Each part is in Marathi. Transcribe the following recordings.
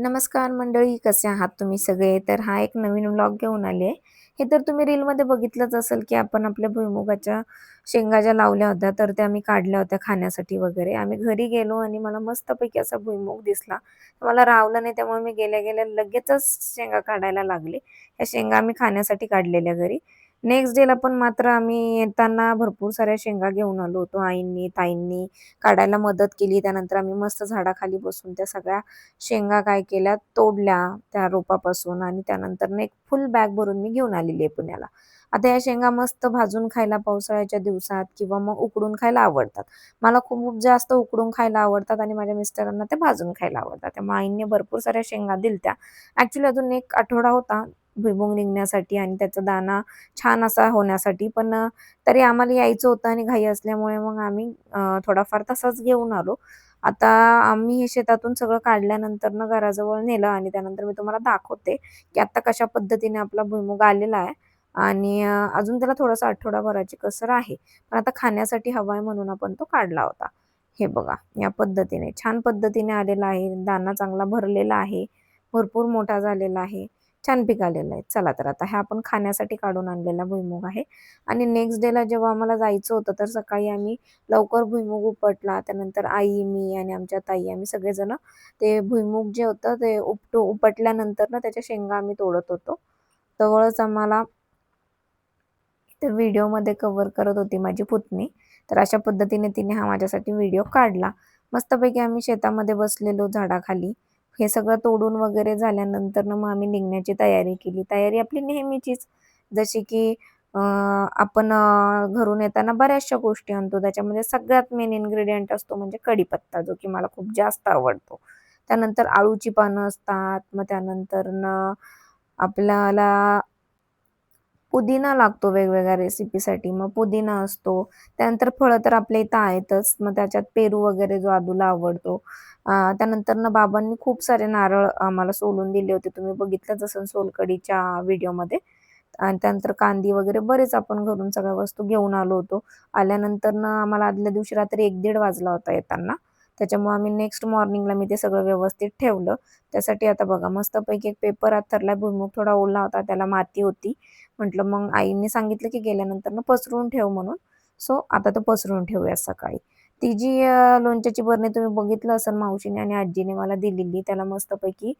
नमस्कार मंडळी कसे आहात तुम्ही सगळे? तर हा एक नवीन व्लॉग घेऊन आले हे तर तुम्ही रीलमध्ये बघितलंच असेल की आपण आपल्या भुईमुगाच्या शेंगा ज्या लावल्या होत्या तर त्या आम्ही काढल्या होत्या खाण्यासाठी वगैरे. आम्ही घरी गेलो आणि मला मस्तपैकी असा भुईमुग दिसला. मला रावलं नाही त्यामुळे मी गेल्या गेल्या लगेचच शेंगा काढायला लागले. ह्या शेंगा आम्ही खाण्यासाठी काढलेल्या घरी. नेक्स्ट डेला पण मात्र आम्ही येताना भरपूर साऱ्या शेंगा घेऊन आलो होतो आईंनी ताईंनी. काढायला मदत केली. त्यानंतर आम्ही मस्त झाडाखाली बसून त्या सगळ्या शेंगा काय केल्या? तोडल्या त्या रोपापासून आणि त्यानंतर एक फुल बॅग भरून मी घेऊन आलेली आहे पुण्याला. आता या शेंगा मस्त भाजून खायला पावसाळ्याच्या दिवसात किंवा मग उकडून खायला आवडतात. मला खूप जास्त उकडून खायला आवडतात आणि माझ्या मिस्टरांना ते भाजून खायला आवडतात. त्यामुळे आईने भरपूर साऱ्या शेंगा दिलत्या. ऍक्च्युली अजून एक आठवडा होता. भुईमुंग निघण्यासाठी आणि त्याचा दाना छान असा होण्यासाठी. पण तरी आम्हाला यायचं होतं आणि घाई असल्यामुळे मग आम्ही थोडाफार तसाच घेऊन आलो. आता आम्ही हे शेतातून सगळं काढल्यानंतर ना घराजवळ नेलं आणि त्यानंतर मी तुम्हाला दाखवते की आता कशा पद्धतीने आपला भुईमुग आलेला आहे. आणि अजून त्याला थोडासा आठवडाभराची कसर आहे. पण आता खाण्यासाठी हवा आहे म्हणून आपण तो काढला होता. हे बघा या पद्धतीने. छान पद्धतीने आलेला आहे. दाना चांगला भरलेला आहे. भरपूर मोठा झालेला आहे. छान पिकालेलं आहे. चला तर आता हे आपण खाण्यासाठी काढून आणलेला भुईमुग आहे. आणि नेक्स्ट डेला जेव्हा आम्हाला जायचं होतं तर सकाळी आम्ही लवकर भुईमुग उपटला. त्यानंतर आई मी आणि आमच्या ताई आम्ही सगळेजण ते भुईमुग जे होतं ते उपटू उपटल्यानंतर ना त्याच्या शेंगा आम्ही तोडत होतो. जवळच आम्हाला तर व्हिडिओमध्ये कव्हर करत होती माझी पुतणी. तर अशा पद्धतीने तिने हा माझ्यासाठी व्हिडिओ काढला. मस्तपैकी आम्ही शेतामध्ये बसलेलो झाडाखाली. हे सगळं तोडून वगैरे झाल्यानंतर मग आम्ही निघण्याची तयारी केली. तयारी आपली नेहमीचीच. जशी की आपण घरून येताना बऱ्याचशा गोष्टी आणतो. त्याच्यामध्ये सगळ्यात मेन इन्ग्रेडियंट असतो म्हणजे कढीपत्ता जो की मला खूप जास्त आवडतो. त्यानंतर आळूची पानं असतात. मग त्यानंतर आपल्याला पुदिना लागतो वेगवेगळ्या रेसिपीसाठी मग पुदिना असतो. त्यानंतर फळं तर आपल्या इथं आहेतच. मग त्याच्यात पेरू वगैरे जो आदूला आवडतो. त्यानंतर ना बाबांनी खूप सारे नारळ आम्हाला सोलून दिले होते. तुम्ही बघितलंच असेल सोलकडीच्या व्हिडिओमध्ये. आणि त्यानंतर कांदी वगैरे बरेच आपण घरून सगळ्या वस्तू घेऊन आलो होतो. आल्यानंतर ना आम्हाला आदल्या दिवशी रात्री एक दीड वाजला होता येताना. त्याच्यामुळे आम्ही नेक्स्ट मॉर्निंगला मी ते सगळं व्यवस्थित ठेवलं. त्यासाठी आता बघा मस्तपैकी एक पेपर आथरला भुईमुग थोडा ओला होता त्याला माती होती. म्हटलं मग आईने सांगितलं की गेल्यानंतर ना पसरून ठेव म्हणून. सो आता तो पसरून ठेवूया सकाळी. ती जी लोणच्याची बरणी तुम्ही बघितलं असेल मावशीने आणि आजीने मला दिलेली त्याला मस्तपैकी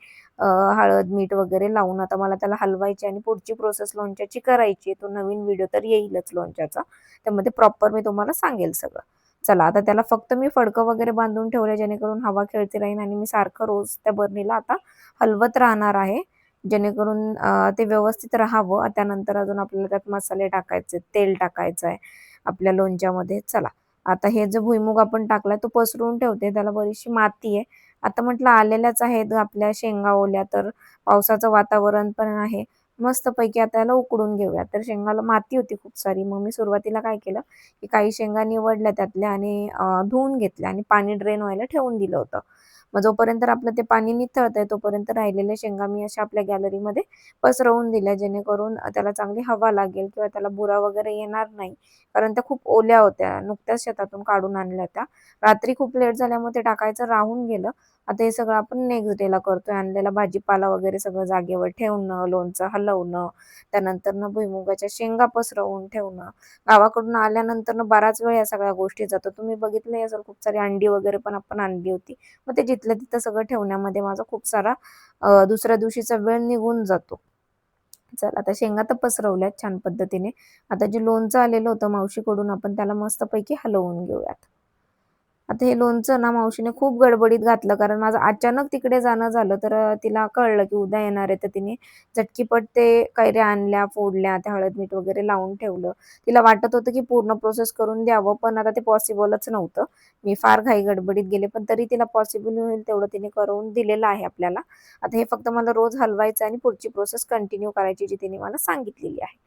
हळद मीठ वगैरे लावून आता मला त्याला हलवायची आणि पुढची प्रोसेस लोणच्याची करायची तो नवीन व्हिडिओ तर येईलच लोणच्याचा. त्यामध्ये प्रॉपर मी तुम्हाला सांगेल सगळं. चला आता त्याला फक्त मी फडकं वगैरे बांधून ठेवले जेणेकरून हवा खेळती राहीन आणि मी सारखं रोज त्या बर्नीला आता हलवत राहणार आहे. जेणेकरून ते व्यवस्थित राहावं. त्यानंतर अजून आपल्याला त्यात मसाले टाकायचे तेल टाकायचं आहे आपल्या लोणच्यामध्ये. चला आता हे जो भुईमुग आपण टाकलाय तो पसरून ठेवते. त्याला बरीचशी माती आहे. आता म्हटलं आलेल्याच आहेत आपल्या शेंगा ओल्या तर पावसाचं वातावरण पण आहे. मस्तपैकी आता याला उकडून घेऊया. तर शेंगाला माती होती खूप सारी. मग मी सुरुवातीला काय केलं की काही शेंगा निवडल्या त्यातल्या आणि धुवून घेतल्या आणि पाणी ड्रेन व्हायला ठेवून दिलं होतं. मग जोपर्यंत आपलं ते पाणी निथळत आहे तोपर्यंत राहिलेल्या शेंगा मी अशा आपल्या गॅलरीमध्ये पसरवून दिल्या जेणेकरून त्याला चांगली हवा लागेल किंवा त्याला बुरा वगैरे येणार नाही. कारण त्या खूप ओल्या होत्या नुकत्याच शेतातून काढून आणल्या त्या. रात्री खूप लेट झाल्यामुळे ते टाकायचं राहून गेलं. आता हे सगळं आपण नेक्स्ट डेला करतोय आणलेला भाजीपाला वगैरे सगळं जागेवर ठेवणं लोणचं हलवणं त्यानंतर भुईमुगाच्या शेंगा पसरवून ठेवणं. गावाकडून आल्यानंतर बराच वेळ या सगळ्या गोष्टी जातो. तुम्ही बघितले असेल खूप सारी अंडी वगैरे पण आपण आणली होती. मग ते जिथलं तिथं सगळं ठेवण्यामध्ये माझा खूप सारा दुसऱ्या दिवशीचा वेळ निघून जातो. चल आता शेंगा तर पसरवल्यात छान पद्धतीने. आता जे लोणचं आलेलं होतं मावशीकडून आपण त्याला मस्तपैकी हलवून घेऊयात. आता हे लोणचं ना मावशीने खूप गडबडीत घातलं कारण माझं अचानक तिकडे जाणं झालं तर तिला कळलं की उद्या येणार आहे तर तिने झटकीपट ते कैऱ्या आणल्या फोडल्या त्या हळद मीठ वगैरे लावून ठेवलं. तिला वाटत होतं की पूर्ण प्रोसेस करून द्यावं पण आता ते पॉसिबलच नव्हतं. मी फार घाई गडबडीत गेले पण तरी तिला पॉसिबल होईल तेवढं तिने करून दिलेलं आहे आपल्याला. आता हे फक्त मला रोज हलवायचं आणि पुढची प्रोसेस कंटिन्यू करायची जी तिने मला सांगितलेली आहे.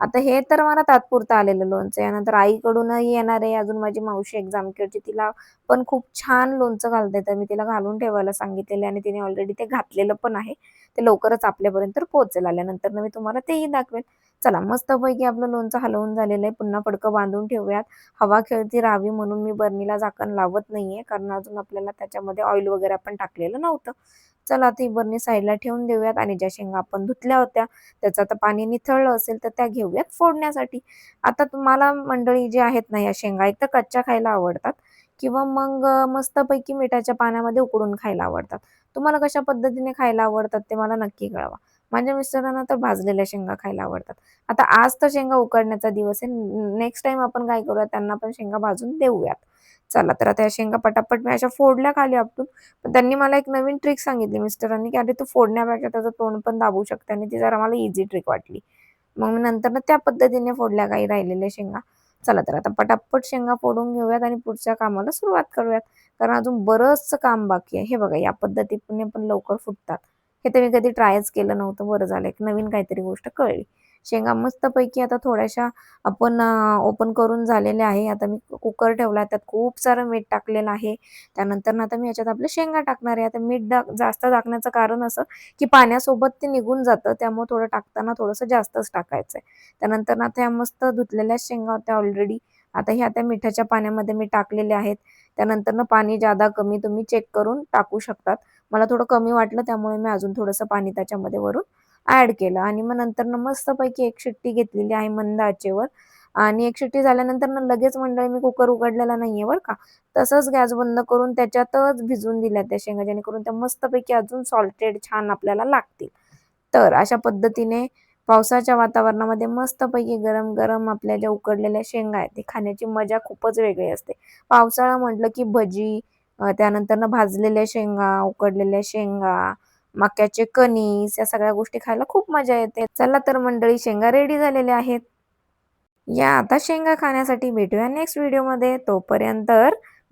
आता हे तर मला तात्पुरतं आलेलं लोणचं. यानंतर आईकडूनही येणार आहे. अजून माझी मावशी एक्झाम केळची तिला पण खूप छान लोणचं घालते तर मी तिला घालून ठेवायला सांगितलेले आणि तिने ऑलरेडी ते घातलेलं पण आहे. ते लवकरच आपल्यापर्यंत पोहोचेल. आल्यानंतर मी तुम्हाला तेही दाखवेल. चला मस्तपैकी आपलं लोणचं हलवून झालेलं आहे. पुन्हा फडकं बांधून ठेवूयात. हवा खेळती राहावी म्हणून मी बर्नीला झाकण लावत नाहीये. कारण अजून आपल्याला त्याच्यामध्ये ऑइल वगैरे आपण टाकलेलं नव्हतं. चला आता ही बरणी साईडला ठेवून देऊयात आणि ज्या शेंगा आपण धुतल्या होत्या त्याचं आता पाणी निथळलं असेल तर त्या घेऊयात फोडण्यासाठी. आता तुम्हाला मंडळी जे आहेत ना या शेंगा एक तर कच्च्या खायला आवडतात किंवा मग मस्तपैकी मिठाच्या पाण्यामध्ये उकडून खायला आवडतात. तुम्हाला कशा पद्धतीने खायला आवडतात ते मला नक्की कळवा. माझ्या मिस्टरांना तर भाजलेल्या शेंगा खायला आवडतात. आता आज तर शेंगा उकडण्याचा दिवस आहे. नेक्स्ट टाइम आपण काय करूया त्यांना पण शेंगा भाजून देऊयात. चला तर आता या शेंगा पटापट मी अशा फोडल्या खाली आपटून. पण त्यांनी मला एक नवीन ट्रिक सांगितली मिस्टरांनी की अरे तू फोडण्यापेक्षा त्याचं तोंड पण दाबू शकते आणि ती जरा मला इझी ट्रिक वाटली. मग मी नंतर ना त्या पद्धतीने फोडल्या काही राहिलेल्या शेंगा. चला तर आता पटापट शेंगा फोडून घेऊयात आणि पुढच्या कामाला सुरुवात करूयात. कारण अजून बरंचसं काम बाकी आहे. हे बघा या पद्धतीने पण लवकर फुटतात. हे तर मी कधी ट्रायच केलं नव्हतं. बरं झालं. एक नवीन काहीतरी गोष्ट कळली. शेंगा मस्तपैकी आता थोड्याशा आपण ओपन करून झालेल्या आहे. आता मी कुकर ठेवला त्यात खूप सारं मीठ टाकलेलं आहे. त्यानंतर ना आता मी याच्यात आपले शेंगा टाकणार आहे. आता मीठ जास्त टाकण्याचं कारण असं की पाण्यासोबत ते निघून जातं. त्यामुळे थोडं टाकताना थोडंसं जास्तच टाकायचं आहे त्यानंतर ना त्या मस्त धुतलेल्या शेंगा होत्या ऑलरेडी आता ह्या त्या मिठाच्या पाण्यामध्ये मी टाकलेल्या आहेत. त्यानंतर ना पाणी जादा कमी तुम्ही चेक करून टाकू शकतात. मला थोडं कमी वाटलं त्यामुळे मी अजून थोडंसं पाणी त्याच्यामध्ये वरून ॲड केलं. आणि मग नंतर मस्तपैकी एक शिट्टी घेतलेली आहे मंद आचेवर आणि एक शिट्टी झाल्यानंतर ना लगेच मंडळी मी कुकर उघडलेला नाहीये बरं का. तसंच गॅस बंद करून त्याच्यातच भिजून दिल्या त्या शेंगा जेणेकरून त्या मस्तपैकी अजून सॉल्टेड छान आपल्याला लागतील. तर अशा पद्धतीने पावसाच्या वातावरणामध्ये मस्तपैकी गरम गरम आपल्या ज्या उकडलेल्या शेंगा आहेत ते खाण्याची मजा खूपच वेगळी असते. पावसाळा म्हटलं की भजी त्यानंतर भाजलेल्या शेंगा उकडलेल्या शेंगा मक्याचे कणीस या सगळ्या गोष्टी खायला खूप मजा येते. चला तर मंडळी शेंगा रेडी झालेल्या आहेत. या आता शेंगा खाण्यासाठी भेटूया नेक्स्ट व्हिडिओमध्ये तोपर्यंत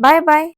बाय बाय